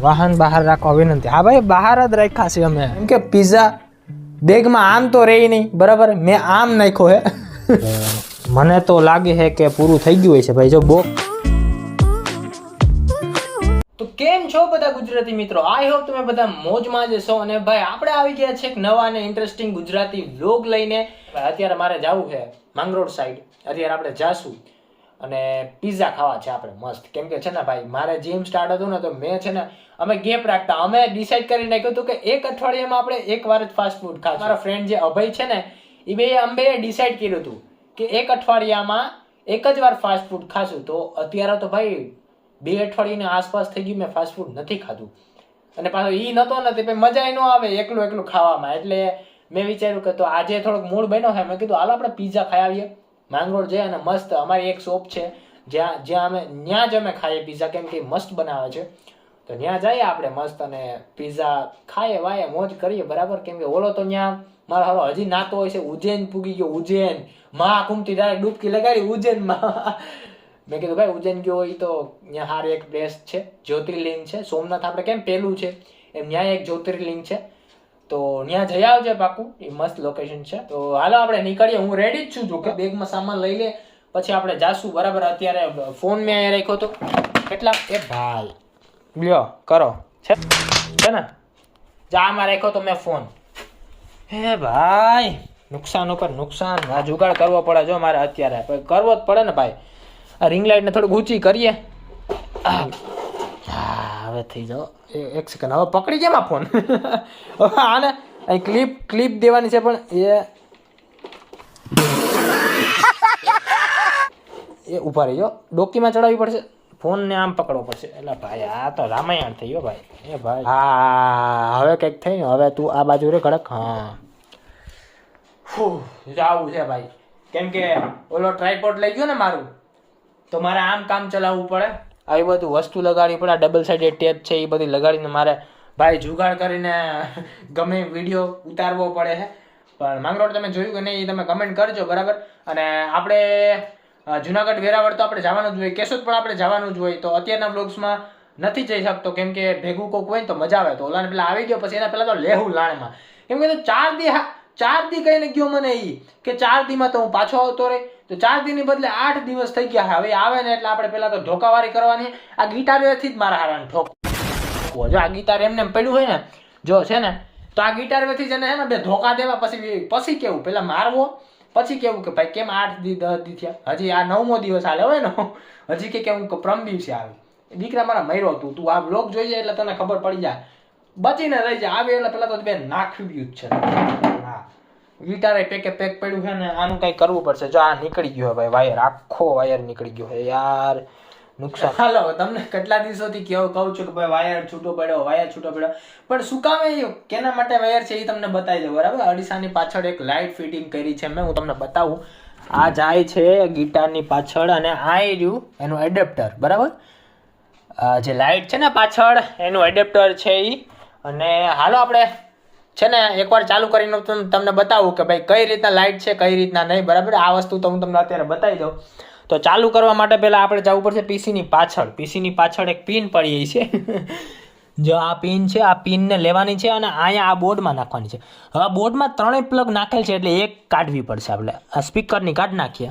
વાહન બહાર રાખવા વિનંતી. હા ભાઈ બહાર જ રાખ્યા છે અમે. કેમ કે પિઝા બેગમાં આમ તો રહી નહીં બરાબર? મેં આમ નાખ્યો હે. મને તો લાગે છે કે પૂરું થઈ ગયું હોય છે ભાઈ જો બો. તો કેમ છો બધા ગુજરાતી મિત્રો? આઈ હોપ તમે બધા મોજમાં જ છો અને ભાઈ આપણે આવી ગયા છે એક નવા અને ઇન્ટરેસ્ટિંગ ગુજરાતી વ્લોગ લઈને. અત્યારે મારે જવું છે માંગરોળ સાઈડ અત્યારે આપણે જાશું. અને પિઝા ખાવા છે આપણે, મસ્ત. કેમ કે છે ને ભાઈ, મારે જીમ સ્ટાર્ટ હતું ને તો મેં છે ને, અમે ગેપ રાખતા. અમે ડિસાઈડ કરી નાખ્યું હતું કે એક અઠવાડિયામાં આપણે એક વાર જ ફાસ્ટ ફૂડ ખાશું. મારા ફ્રેન્ડ જે અભય છે ને, એ બે અંબે ડિસાઈડ કર્યું હતું કે એક અઠવાડિયામાં એક જ વાર ફાસ્ટ ફૂડ ખાશું. તો અત્યારે તો ભાઈ, બે અઠવાડિયાની આસપાસ થઈ ગયું, મેં ફાસ્ટ ફૂડ નથી ખાધું. અને પાછો એ નતો ને, તે મજા ન આવે એકલું એકલું ખાવામાં. એટલે મેં વિચાર્યું કે તો આજે થોડોક મૂળ બન્યો છે. મેં કીધું, હાલ, આપણે પિઝા ખાઈ આવીએ. માંગરોળ જઈએ અને મસ્ત, અમારી એક શોપ છે, જ્યાં જ્યાં અમે, ત્યાં જ અમે ખાઈએ પીઝા કેમ કે મસ્ત બનાવે છે. તો ત્યાં જઈએ આપણે મસ્ત અને પીઝા ખાઈએ, વાઈએ, મોજ કરીએ, બરાબર? કેમ કે ઓલો તો ત્યાં, મારો હાલો હજી નાતો હોય છે, ઉજ્જૈન પૂગી ગયો, ઉજ્જૈન. મહા કુમતી ડાયરેક્ટ ડૂબકી લગાડી ઉજ્જૈનમાં મેં. કીધું, ભાઈ, ઉજ્જૈન ગયો હોય તો ત્યાં સારી એક પ્લેસ છે, જ્યોતિર્લિંગ છે. સોમનાથ આપણે કેમ પેલું છે? એમ ત્યાં એક જ્યોતિર્લિંગ છે. તો ત્યાં જઈ આવજે પાકું એ મસ્ત લોકેશન છે. તો હાલો આપણે નીકળીએ હું રેડી જ છું જો કે બેગમાં સામાન લઈ લે પછી આપણે જાશું. બરાબર અત્યારે ફોન મેં અહીંયા રાખ્યો તો. કેટલા? એ ભાઈ. લ્યો કરો. છે છે ને? જામાં રાખ્યો તો મેં ફોન હે ભાઈ નુકસાન ઉપર નુકસાન. આ જુગાડ કરવો પડે જો મારે અત્યારે. કરવો જ પડે ને ભાઈ. આ રિંગ લાઇટને થોડુંક ઊંચી કરીએ. હા, હવે થઈ જાઓ. એક સેકન્ડ હવે પકડી કેમ આ ફોન હવે આને અહીં ક્લિપ ક્લિપ દેવાની છે પણ એ એ ઊભા જાઓ ડોકીમાં ચડાવવી પડશે. ફોનને આમ પકડવો પડશે. એટલે ભાઈ આ તો રામાયણ થઈ ગયો ભાઈ. એ ભાઈ. હા હવે કંઈક થઈ હવે તું આ બાજુ રે કડક હા. જાવું છે ભાઈ. કેમ કે ઓલો ટ્રાયપોડ લઈ ગયો ને મારું તો મારે આમ કામ ચલાવવું પડે. આવી બધું વસ્તુ લગાડી પણ આ ડબલ સાઇડેડ ટેપ છે, એ બધી લગાડીને મારે ભાઈ જુગાડ કરીને ગમે વીડિયો ઉતારવો પડે છે પણ માંગરોડ તમે જોયું કે નહીં એ તમે કમેન્ટ કરજો, બરાબર? અને આપણે જુનાગઢ વેરાવળ તો આપણે જવાનું જ હોય, કેશોદ પણ આપણે જવાનું જ હોય, તો અત્યારના બ્લોગ્સમાં નથી જઈ શકતો, કેમ કે ભેગું કોક હોય ને તો મજા આવે, તો ઓલાને પેલા આવી ગયો, પછી એના પહેલાં તો લેહું લાણમાં. કેમ કે ચાર દી ચાર દી કહીને ગયો મને એ કે ચાર દીમાં તો હું પાછો આવતો રહે. તો ચાર દીની બદલે આઠ દિવસ થઈ ગયા હવે આવે ને એટલે આપણે પેલા તો ધોકાવારી કરવાની. આ ગીટારેથી જ મારા હારાને ઠોકવો જો આ ગીટાર એમને એમ પડ્યું હોય ને, જો છે ને, તો આ ગીટારથી જ એને હે ને બે ધોકા દેવા. પછી પછી કેવું? પેલા મારવો, પછી કેવું કે ભાઈ, કેમ આઠ દી, દસ દી થયા? હજી આ નવમો દિવસ હાલે હોય ને, હજી કે કેવું કે પ્રમ દિવસે આવી. દીકરા મારા મર્યો તું તું આ બ્લોગ જોઈ જાય એટલે તને ખબર પડી જાય. બચીને રહી જાય આવે એટલે પેલા તો બે નાખ્યું જ છે. ગીટારે પેકે પેક પડ્યું છે ને આનું કંઈ કરવું પડશે. જો આ નીકળી ગયો ભાઈ, વાયર, આખો વાયર નીકળી ગયો છે. યાર, નુકસાન. હાલો, તમને કેટલા દિવસોથી કેવું કહું છું કે ભાઈ વાયર છૂટો પડ્યો, વાયર છૂટો પડ્યો. પણ શું કામ એ કેના માટે વાયર છે એ તમને બતાવી દઉં, બરાબર? અડીસાની પાછળ એક લાઇટ ફિટિંગ કરી છે મેં, હું તમને બતાવું. આ જાય છે ગિટારની પાછળ અને આ રહ્યું એનું એડેપ્ટર, બરાબર? જે લાઇટ છે ને પાછળ, એનું એડેપ્ટર છે એ અને હાલો આપણે છે ને, એકવાર ચાલુ કરીને તમ- તમને બતાવું કે ભાઈ કઈ રીતના લાઇટ છે, કઈ રીતના નહીં, બરાબર? આ વસ્તુ તો હું તમને અત્યારે બતાવી દઉં. તો ચાલુ કરવા માટે પહેલાં આપણે જવું પડશે પીસીની પાછળ. પીસીની પાછળ એક પિન પડી છે. જો આ પિન છે, આ પિનને લેવાની છે અને અહીંયા આ બોર્ડમાં નાખવાની છે. હવે બોર્ડમાં ત્રણેય પ્લગ નાખેલ છે એટલે એક કાઢવી પડશે આપણે. આ સ્પીકરની કાઢ નાખીએ.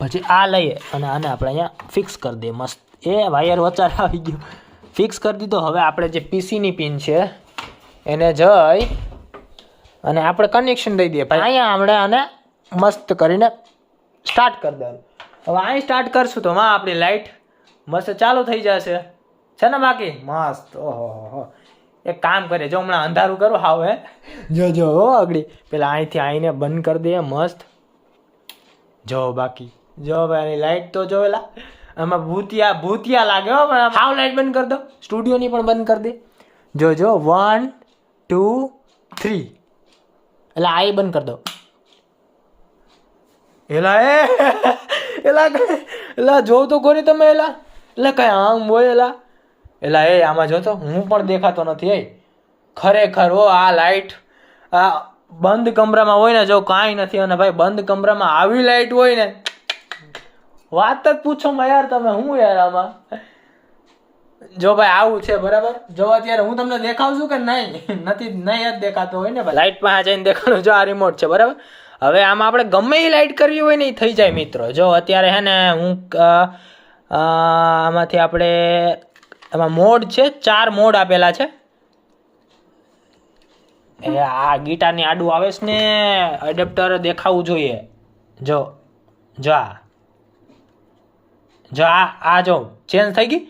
પછી આ લઈએ અને આને આપણે અહીંયા ફિક્સ કરી દઈએ. મસ્ત. એ વાયર વચાર આવી ગયો. ફિક્સ કરી દીધો. હવે આપણે જે પીસીની પિન છે એને જઈ અને આપણે કનેક્શન દઈ દઈએ. ભાઈ, અહીંયા આપણે આને મસ્ત કરીને સ્ટાર્ટ કરી દેવાનું. હવે અહીં સ્ટાર્ટ કરશું તો માં આપણી લાઈટ મસ્ત ચાલુ થઈ જશે. છે ને બાકી? મસ્ત, ઓહો એક કામ કરીએ, જો હમણાં અંધારું કરું, હાવ, હે. જો હો, આગળી. પેલા અહીંથી આવીને બંધ કરી દઈએ, મસ્ત. જો, બાકી. જો, ભાઈ લાઈટ તો જોવેલા. આમાં ભૂતિયા ભૂતિયા લાગે, હો હાવ લાઇટ બંધ કરી દો. સ્ટુડિયોની પણ બંધ કરી દે. જો જો વન ટુ થ્રી. એટલે આ બંધ કરી દો. એલા એ એલા એલા જોવ તો કોની તમે એલા. એટલે કઈ આમ હોય એલા. એલા એ આમાં જોતો હું પણ દેખાતો નથી એ. ખરેખર હો આ લાઇટ આ બંધ કમરામાં હોય ને જો કાંઈ નથી અને ભાઈ બંધ કમરામાં આવી લાઇટ હોય ને વાત જ પૂછો માં યાર તમે હું યાર આમાં? જો ભાઈ આવું છે, બરાબર? જો અત્યારે હું તમને દેખાવું છું કે નહીં? નથી, નહીં જ દેખાતો હોય ને લાઇટ પાસે જઈને દેખાડું, જો આ રિમોટ છે, બરાબર? હવે આમાં આપણે ગમે એ લાઇટ કરવી હોય ને એ થઈ જાય મિત્રો. જો અત્યારે હે ને હું આમાંથી આપણે એમાં મોડ છે, ચાર મોડ આપેલા છે. એ આ ગીટાની આડું આવે છે ને એડેપ્ટર દેખાવું જોઈએ. જો જો આ. જો આ આ જો ચેન્જ થઈ ગઈ?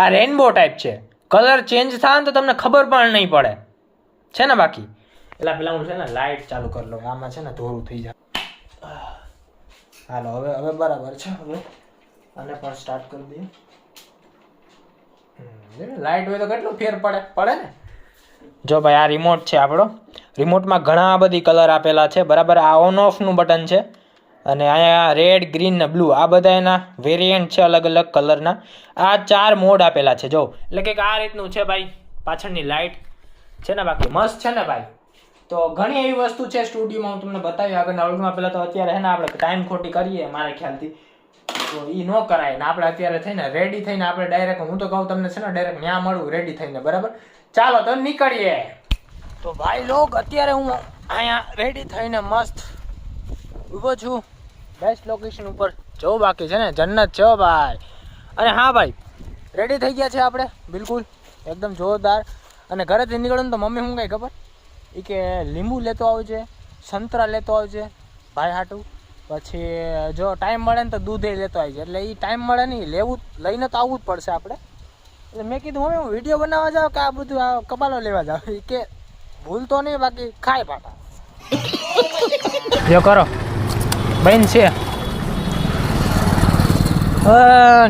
આ રેનબો ટાઈપ છે. કલર ચેન્જ થાય ને તો તમને ખબર પણ નહીં પડે. છે ને બાકી? એટલે પેલા હું છે ને લાઇટ ચાલુ કરી લઉં આમાં છે ને ધોરું થઈ જાય. હાલો હવે હવે બરાબર છે હવે. અને પણ સ્ટાર્ટ કરી દઈએ. લાઇટ હોય તો કેટલું ફેર પડે પડે ને? જો ભાઈ આ રિમોટ છે આપણો. રિમોટમાં ઘણા બધી કલર આપેલા છે. બરાબર આ ઓન ઓફનું બટન છે. અને અહીંયા રેડ ગ્રીન ને બ્લુ આ બધા એના વેરિયન્ટ છે અલગ અલગ કલરના આ ચાર મોડ આપેલા છે, જો. એટલે કે આ રીતનું છે ભાઈ, પાછળની લાઇટ છે ને બાકી? મસ્ત છે ને ભાઈ. તો ઘણી એવી વસ્તુ છે સ્ટુડિયોમાં હું તમને બતાવી આગળના વર્ગમાં પહેલાં તો અત્યારે હે ને આપણે ટાઈમ ખોટી કરીએ મારા ખ્યાલથી. તો એ ન કરાય ને આપણે અત્યારે થઈને રેડી થઈને આપણે ડાયરેક્ટ હું તો કહું તમને છે ને ડાયરેક્ટ ત્યાં મળું રેડી થઈને, બરાબર? ચાલો તો નીકળીએ. તો ભાઈ લોક અત્યારે હું અહીંયા રેડી થઈને મસ્ત ઊભો છું. બેસ્ટ લોકેશન ઉપર જવું બાકી છે ને? જન્નત છે ભાઈ. અને હા ભાઈ રેડી થઈ ગયા છે આપણે? બિલકુલ. એકદમ જોરદાર. અને ઘરેથી નીકળો ને તો મમ્મી શું કંઈ ખબર? એ કે લીંબુ લેતો આવજે, સંતરા લેતો આવજે, ભાઈ હાટું. પછી જો ટાઈમ મળે ને તો દૂધે લેતો આવજે. એટલે એ ટાઈમ મળે નહીં, લેવું, લઈને તો આવવું જ પડશે આપણે. એટલે મેં કીધું, મમ્મી, હું વીડિયો બનાવવા જાઉં કે આ બધું આ કબાલો લેવા જાઉં? કે ભૂલતો નહીં, બાકી ખાય પાટા કરો. બંધ છે.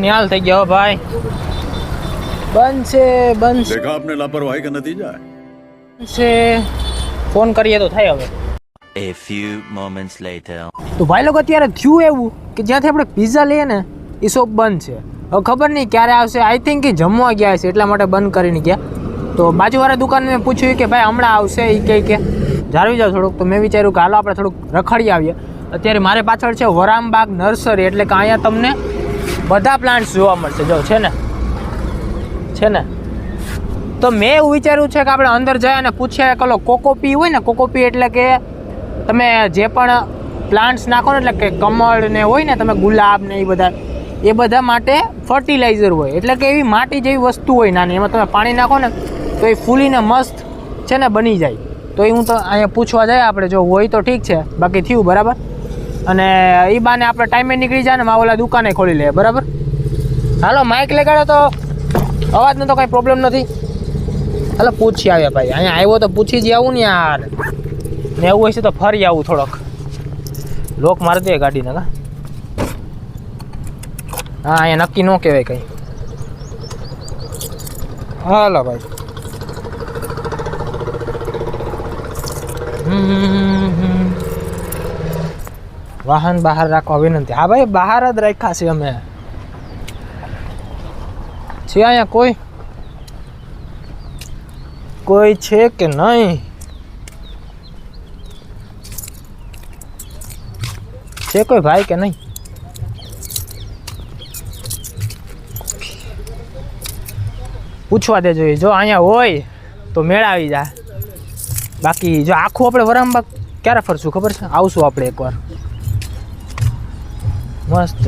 નિહાલ થઈ ગયો ભાઈ. બંધ છે બંધ છે. આપને લાપરવાહી કા નતીજા છે. ફોન કરીએ તો થાય હવે. A few moments later. તો ભાઈ લોકો અત્યારે થયું એવું કે જ્યાંથી આપણે પીઝા લઈએ ને એ શોપ બંધ છે. હવે ખબર નહીં ક્યારે આવશે. આઈ થિંક એ જમવા ગયા છે એટલા માટે બંધ કરીને ગયા. તો બાજુવાળા મેં પૂછ્યું કે ભાઈ હમણાં આવશે એ કહે કે. જાળવી જાઓ થોડુંક. તો મેં વિચાર્યું કે હાલો આપણે થોડુંક રખડી આવીએ. અત્યારે મારે પાછળ છે વરામબાગ નર્સરી, એટલે કે અહીંયા તમને બધા પ્લાન્ટ્સ જોવા મળશે. જો, છે ને? છે ને? તો મેં એવું વિચાર્યું છે કે આપણે અંદર જઈએ અને પૂછીએ કલો કોકોપી હોય ને કોકોપી એટલે કે તમે જે પણ પ્લાન્ટ્સ નાખો ને, એટલે કે કમળ ને હોય ને, તમે ગુલાબ ને એ બધા એ બધા માટે ફર્ટિલાઇઝર હોય. એટલે કે એવી માટી જેવી વસ્તુ હોય નાની, એમાં તમે પાણી નાખો ને, તો એ ફૂલીને મસ્ત છે ને બની જાય. તો એ હું તો અહીંયા પૂછવા જાય આપણે, જો હોય તો ઠીક છે. બાકી થયું, બરાબર? અને એ બાને આપણે ટાઈમે નીકળી જાય ને માં ઓલા દુકાને ખોલી લે બરાબર? હાલો માઇક લગાડો તો. અવાજનો તો કાંઈ પ્રોબ્લેમ નથી. હાલો પૂછી આવ્યા ભાઈ. અહીંયા આવ્યો તો પૂછી જ આવું ને યાર. ને એવું હશે તો ફરી આવું થોડોક. લોક મારી દે ગાડીને કા? હા અહીંયા નક્કી ન કહેવાય કંઈ. હાલો ભાઈ. હમ, હમ. વાહન બહાર રાખવા વિનંતી. હા ભાઈ, બહાર જ રાખ્યા છે અમે. છે અહીંયા કોઈ? કોઈ છે કે નહીં? છે કોઈ ભાઈ કે નહીં? પૂછવા દેજો જો અહીંયા હોય તો મેળાવી જાય બાકી જો આખું આપણે વરામબાગ ક્યારે ફરશું ખબર છે? આવશું આપણે એકવાર. મસ્ત.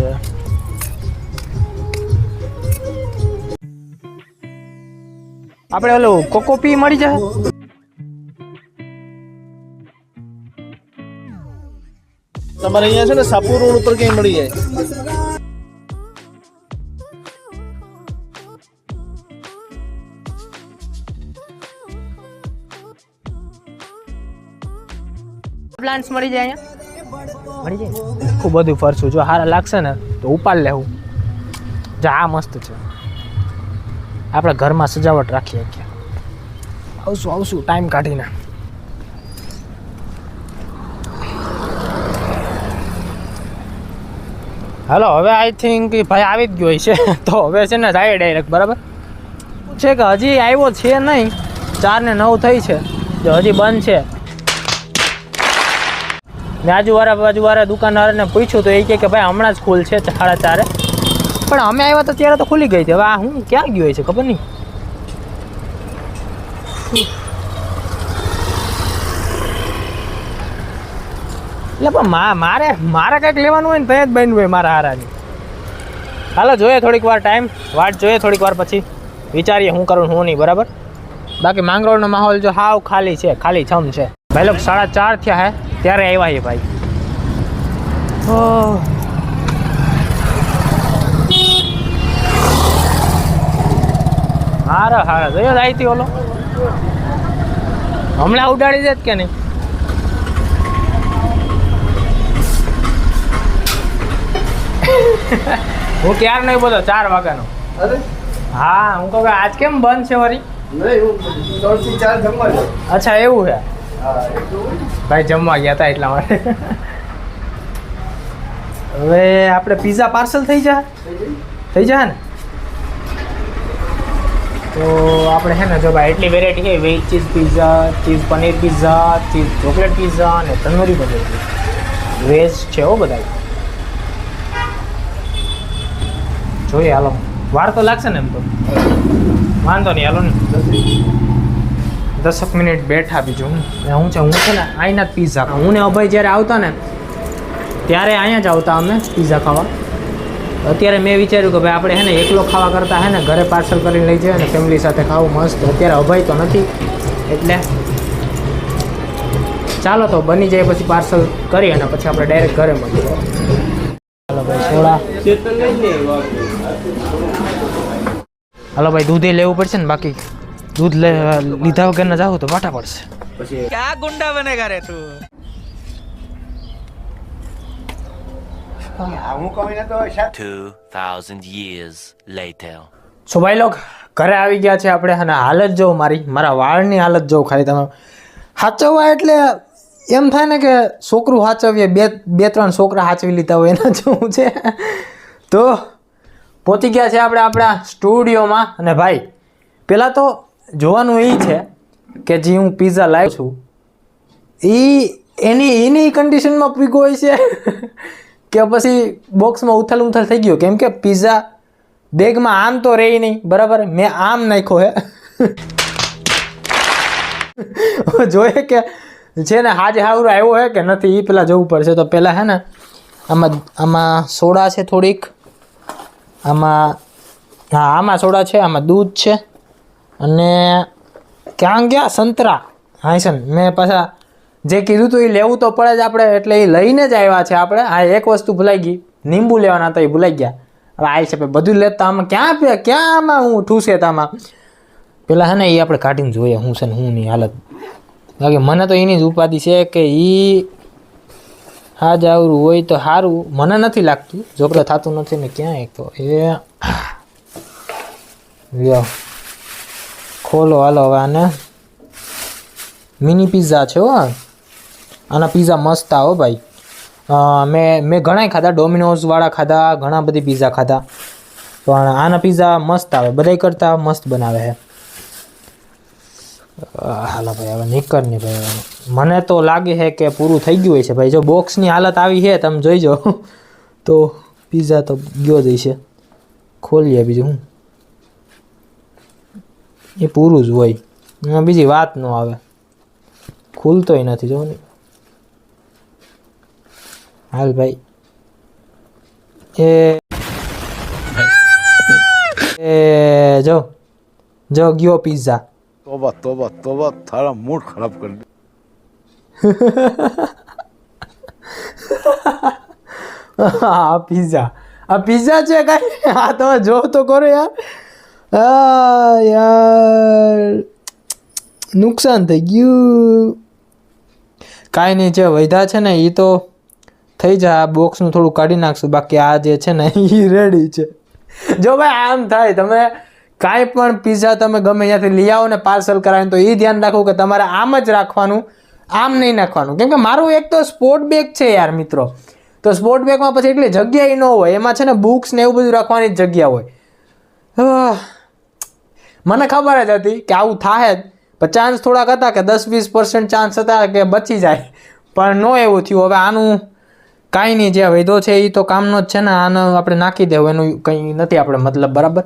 આપણે ઓલું કોકોપી મળી જાય? તમારે અહીંયા છે ને સાપુર રોડ ઉપર ક્યાંય મળી જાય? પ્લાન્ટ્સ મળી જાય અહીંયા? મળી જાય ખૂબ બધું ફરશું. જો સારા લાગશે ને, તો ઉપાડ લેવું જા, આ મસ્ત છે. આપણે ઘરમાં સજાવટ રાખી શકીએ આવશું આવશું ટાઈમ કાઢીને. હાલો, હવે આઈ થિંક ભાઈ આવી જ ગયો છે. તો હવે છે ને જાય ડાયરેક્ટ બરાબર? છે કે હજી આવ્યો છે નહીં? ચાર ને નવ થઈ છે. જો હજી બંધ છે. મેં આજુવાળા બાજુવાળા દુકાનવાળાને પૂછ્યું તો એ કહે કે ભાઈ, હમણાં જ ખુલ છે સાડા ચારે. પણ અમે આવ્યા તો ત્યારે તો ખુલી ગઈ હતી. હવે આ હું ક્યાં ગયો છે, ખબર નહીં. એટલે પણ મા- મારે મારે કંઈક લેવાનું હોય ને ત્યાં જ બન્યું હોય મારા હારાની. હાલો, જોઈએ થોડીક વાર ટાઈમ વાટ જોઈએ થોડીક વાર પછી. વિચારીએ શું કરું ને શું નહીં, બરાબર? બાકી માંગરોળનો માહોલ જો હાવ ખાલી છે, ખાલી છમ છે. ભાઈ લોકો સાડા ચાર થયા હે. ત્યારે આવ્યા છે ભાઈ. ઓહ. હારા હારા જોયો તી ઓલો? હમણાં ઉડાડી દે કે નહીં? હું ક્યાર નહીં બોલો ચાર વાગ્યાનો. હા હું કહું કે આજ કેમ બંધ છે વરી. અચ્છા એવું છે. ભાઈ જમવા ગયા હતા એટલા માટે. હવે આપણે પીઝા પાર્સલ થઈ જાય થઈ જાય ને? તો આપણે છે ને જો ભાઈ એટલી વેરાયટી છે, veg cheese pizza cheese paneer pizza cheese chocolate pizza અને તંદૂરી પનીર વેજ છે હો બધા જોઈએ હાલો. વાર તો લાગશે ને એમ તો. વાંધો નહીં, હાલો ને. દસક મિનિટ બેઠા બીજું. હું હું છે હું છે ને અહીંના જ પિઝા ખાઉં. હું ને અભય જ્યારે આવતા ને ત્યારે અહીંયા જ આવતા અમે પિઝા ખાવા. અત્યારે મેં વિચાર્યું કે ભાઈ આપણે હે ને એકલો ખાવા કરતાં હે ને ઘરે પાર્સલ કરીને લઈ જઈએ ને ફેમિલી સાથે ખાવું મસ્ત. અત્યારે અભય તો નથી. એટલે ચાલો તો બની જાય પછી પાર્સલ કરી અને પછી આપણે ડાયરેક્ટ ઘરે મળીએ. ચાલો ભાઈ થોડા હાલો ભાઈ દૂધે લેવું પડશે ને બાકી? દૂધ લીધા વગર ના જાવ તો વાટા પડશે. હું કહું ને તો શાક 2,000 years later. સો ભાઈ લોક ઘરે આવી ગયા છે આપણે અને હાલત જોઉં મારી મારા વાળની હાલત જોઉં ખાલી તમે. સાચવવા એટલે એમ થાય ને કે છોકરું સાચવીએ બે બે ત્રણ છોકરા સાચવી લીધા હોય એના જેવું છે. તો પહોંચી ગયા છે આપણે આપણા સ્ટુડિયોમાં અને ભાઈ પહેલાં તો જોવાનું એ છે કે જે હું પીઝા લાવ્યો છું એ એની એની કન્ડિશનમાં પીગો હોય છે. કે પછી બોક્સમાં ઉથલ ઉથલ થઈ ગયો. કેમ કે પિઝા બેગમાં આમ તો રહી નહીં. બરાબર? મેં આમ નાખ્યો હે. જોઈએ કે છે ને, હાજ હાવરો આવ્યો હે કે નથી એ પેલા જોવું પડશે. તો પહેલાં હે ને, આમાં આમાં સોડા છે થોડીક. આમાં, હા, આમાં સોડા છે, આમાં દૂધ છે. અને ક્યાં ગયા? સંતરા. હા છે ને મેં પાછા જે કીધું હતું એ લેવું તો પડે જ આપણે, એટલે એ લઈને જ આવ્યા છે આપણે. આ એક વસ્તુ ભૂલાઈ ગઈ. લીંબુ લેવાના હતા એ ભૂલાઈ ગયા. હવે આવી છે બધું લેતા આમાં ક્યાં ક્યાં આમાં હું ઠૂસે તામાં પેલા હે ને એ આપણે કાઢીને જોઈએ, હું છે ને હું ની હાલત. બાકી મને તો એની જ ઉપાધિ છે કે એ હા જ આવરું હોય તો સારું મને નથી લાગતું. જોકે થતું નથી ને ક્યાં એક તો એ લ્યો. ખોલો, હાલો, હવે આને મિની પીઝા છે હો આના પીઝા મસ્ત આવો ભાઈ. મેં મેં ઘણાય ખાધા ડોમિનોઝવાળા ખાધા, ઘણા બધી પીઝા ખાધા. પણ આના પીઝા મસ્ત આવે, બધાય કરતાં મસ્ત બનાવે છે. હાલો ભાઈ, હવે નીકળ નહીં ભાઈ. મને તો લાગે છે કે પૂરું થઈ ગયું હોય છે ભાઈ. જો બોક્સની હાલત આવી છે, તમે જોઈજો. તો પીઝા તો ગયો જ છે ખોલીએ બીજું હું. એ પૂરું જ હોય. એમાં બીજી વાત ન આવે. ખુલતોય નથી જો ને. હાલ ભાઈ. એ એ જો જો ગયો પીઝા તોબા તોબા તોબા તારા મૂડ ખરાબ કરી દે. આ પિઝા આ પીઝા છે કાંઈ? આ તમે જો તો કરો યાર. આ યાર નુકસાન થઈ ગયું. કાંઈ નહીં, જે વૈધા છે ને એ તો થઈ જાય આ બોક્સનું થોડું કાઢી નાખશું. બાકી આ જે છે ને એ રેડી છે. જો ભાઈ, આમ થાય. તમે કાંઈ પણ પિઝા તમે ગમે ત્યાંથી લઈ આવો ને પાર્સલ કરાવીને, તો એ ધ્યાન રાખવું કે તમારે આમ જ રાખવાનું, આમ નહીં નાખવાનું. કેમ કે મારું એક તો સ્પોર્ટ બેગ છે યાર, મિત્રો. તો સ્પોર્ટ બેગમાં પછી એટલી જગ્યાએ ન હોય. એમાં છે ને બુક્સ ને એવું બધું રાખવાની જગ્યા હોય. મને ખબર જ હતી કે આવું થાય જ. પણ ચાન્સ થોડાક હતા કે દસ વીસ પર્સન્ટ ચાન્સ હતા કે બચી જાય. પણ ન એવું થયું. હવે આનું કાંઈ નહીં, જે વૈધો છે એ તો કામનો જ છે ને, આને આપણે નાખી દેવું. એનું કંઈ નથી આપણે મતલબ, બરાબર?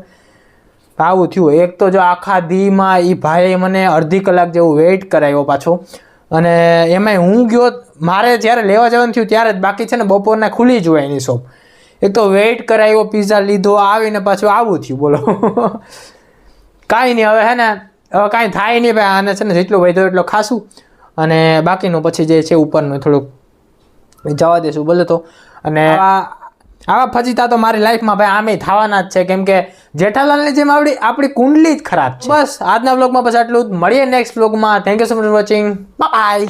આવું થયું. એક તો જો આખા દીમાં એ ભાઈએ મને અડધી કલાક જેવું વેઇટ કરાવ્યો પાછો. અને એમાંય હું ગયો, મારે જ્યારે લેવા જવાનું થયું ત્યારે જ બાકી છે ને, બપોરના ખુલ્લી જ હોય એની શોપ એક તો વેઇટ કરાવ્યો પિઝા લીધો, આવીને પાછું આવું થયું, બોલો. કાંઈ નહીં હવે હે ને હવે કાંઈ થાય નહીં ભાઈ આને છે ને જેટલું વધ્યો એટલો ખાશું અને બાકીનું પછી જે છે ઉપરનું થોડુંક જવા દેશું બોલે તો. અને આવા ફજીતા તો મારી લાઈફમાં ભાઈ આમે થવાના જ છે કેમ કે જેઠાલાલની જેમ આપણી આપણી કુંડલી જ ખરાબ છે. બસ આજના બ્લોગમાં બસ આટલું જ. મળીએ નેક્સ્ટ બ્લોગમાં thank you so much watching bye